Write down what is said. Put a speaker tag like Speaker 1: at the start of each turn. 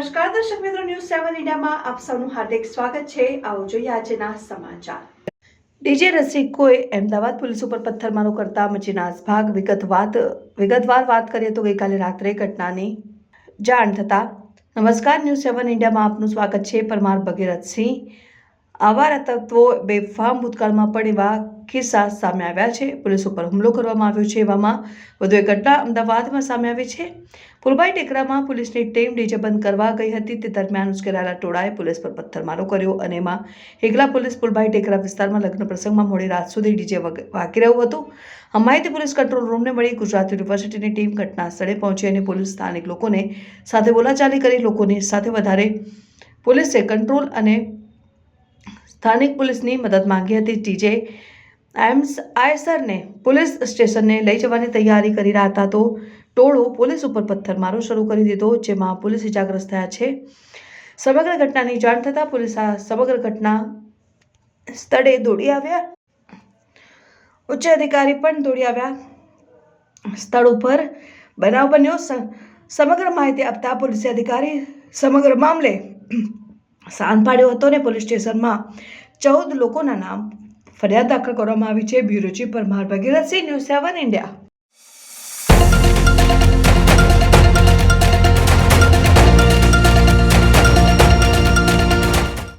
Speaker 1: સેવન ઇન્ડિયામાં આપ સૌનું હાર્દિક સ્વાગત છે. આવો જોઈએ આજના સમાચાર. ડીજે રસિકોએ અમદાવાદ પોલીસ ઉપર પથ્થરમારો કરતા મચી નાસભાગ. વિગતવાદ વિગતવાર વાત કરીએ તો ગઈકાલે રાત્રે ઘટનાની જાણ થતાં. નમસ્કાર ન્યૂઝ સેવન ઇન્ડિયામાં આપનું સ્વાગત છે પરમાર ભગીરથસિંહ. આવારા તત્વો બેફામ ભૂતકાળમાં પણ એવા કિસ્સા સામે આવ્યા છે. પોલીસ ઉપર હુમલો કરવામાં આવ્યો છે. એવામાં વધુ એક ઘટના અમદાવાદમાં સામે આવી છે. ફૂલબાઈ ટેકરામાં પોલીસની ટીમ ડીજે બંધ કરવા ગઈ હતી. તે દરમિયાન ઉશ્કેરાયેલા ટોળાએ પોલીસ પર પથ્થરમારો કર્યો અને એમાં એકલા પોલીસ ફૂલબાઈ ટેકરા વિસ્તારમાં લગ્ન પ્રસંગમાં મોડી રાત સુધી ડીજે વગ- રહ્યું હતું. આ પોલીસ કંટ્રોલ રૂમને મળી ગુજરાત યુનિવર્સિટીની ટીમ ઘટના સ્થળે પહોંચી અને પોલીસ સ્થાનિક લોકોને સાથે બોલાચાલી કરી. લોકોની સાથે વધારે પોલીસે કંટ્રોલ અને સ્થાનિક પોલીસની મદદ માંગી હતી. ટીજે એમ્સ આયસરને પોલીસ સ્ટેશનને લઈ જવાની તૈયારી કરી રહ્યા હતા તો ટોળો પોલીસ ઉપર પથ્થરમારો શરૂ કરી દીધો, જેમાં પોલીસ ઇજાગ્રસ્ત થયા છે. સમગ્ર ઘટનાની જાણ થતાં પોલીસ આ સમગ્ર ઘટના સ્થળે દોડી આવ્યા. ઉચ્ચ અધિકારી પણ દોડી આવ્યા. સ્થળ ઉપર બનાવ બન્યો. સમગ્ર માહિતી આપતા પોલીસ અધિકારી સમગ્ર મામલે શાંત પાડ્યો હતો અને પોલીસ સ્ટેશનમાં. ચૌદ લોકોના નામ ફરિયાદ દાખલ કરવામાં આવી છે. Bureau chief Parmar Bhagirathsinh, news seven India.